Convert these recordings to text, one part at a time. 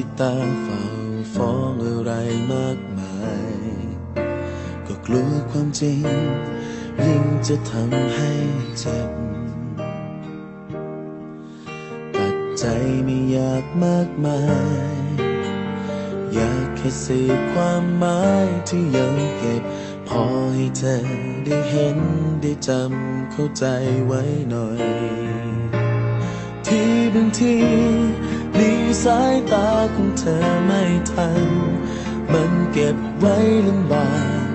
ที่ตาเฝ้าฟ้องอะไรมากมาย ก็กลัวความจริง ยิ่งจะทำให้เจ็บปัจจัยไม่อยากมากมาย อยากแค่สื่อความหมายที่ยังเก็บ พอให้เธอได้เห็นได้จำเข้าใจไว้หน่อย ที่บางที มีสายตาของเธอไม่ทัน มันเก็บไว้ลำบาก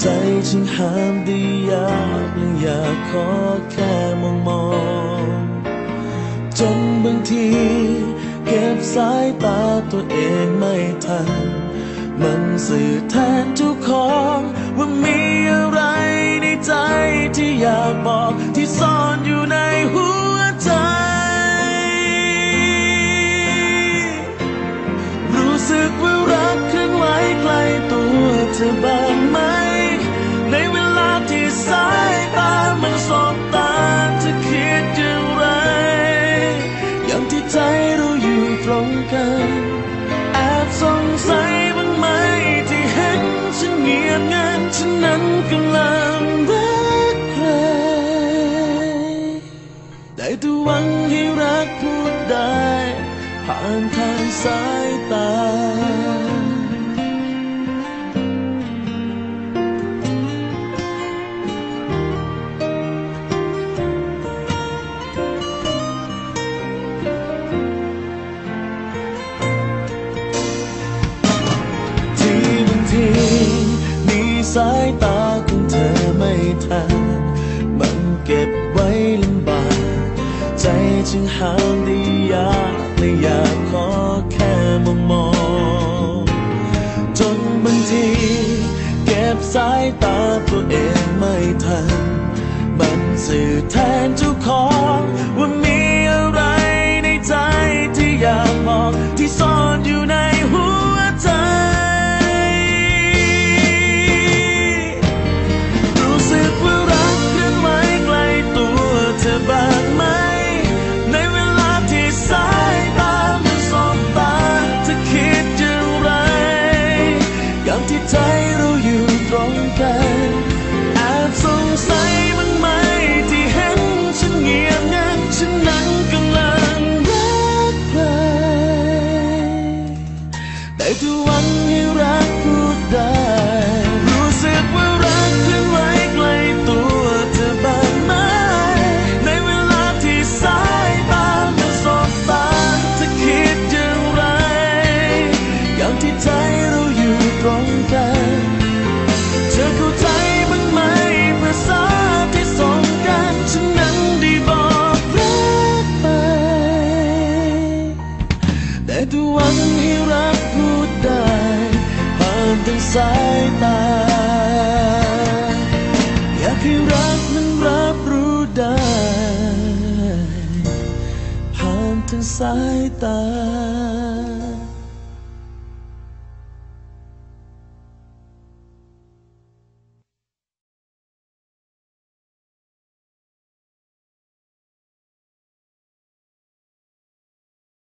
ใจจึงห้ามได้ยากและอยากขอแค่มองมองๆจนบางที เก็บสายตาตัวเองไม่ทัน มันสื่อแทนเจ้าข งไหม ในเวลาที่สายตามันสบตาเธอคิดอย่างไร อย่างที่ใจเราอยู่ตรงกันแอบสงสัยบ้างไหมที่เห็นฉันเงียบงันฉันนั้นกำลังรักใคร ได้แต่หวังให้รักพูดได้ ผ่านทางสายตา สายตาของเธอไม่ทัน มันเก็บไว้ลำบาก ใจจึงห้ามได้ยากและอยากขอแค่มองมองจนบางที เก็บสายตาตัวเองไม่ทัน มันสื่อแทนเจ้าของว่ามี กั ดูหวังให้รักพูดได้ผ่านทางสายตา อยากให้รักนั้นรับรู้ได้ผ่านทางสายตา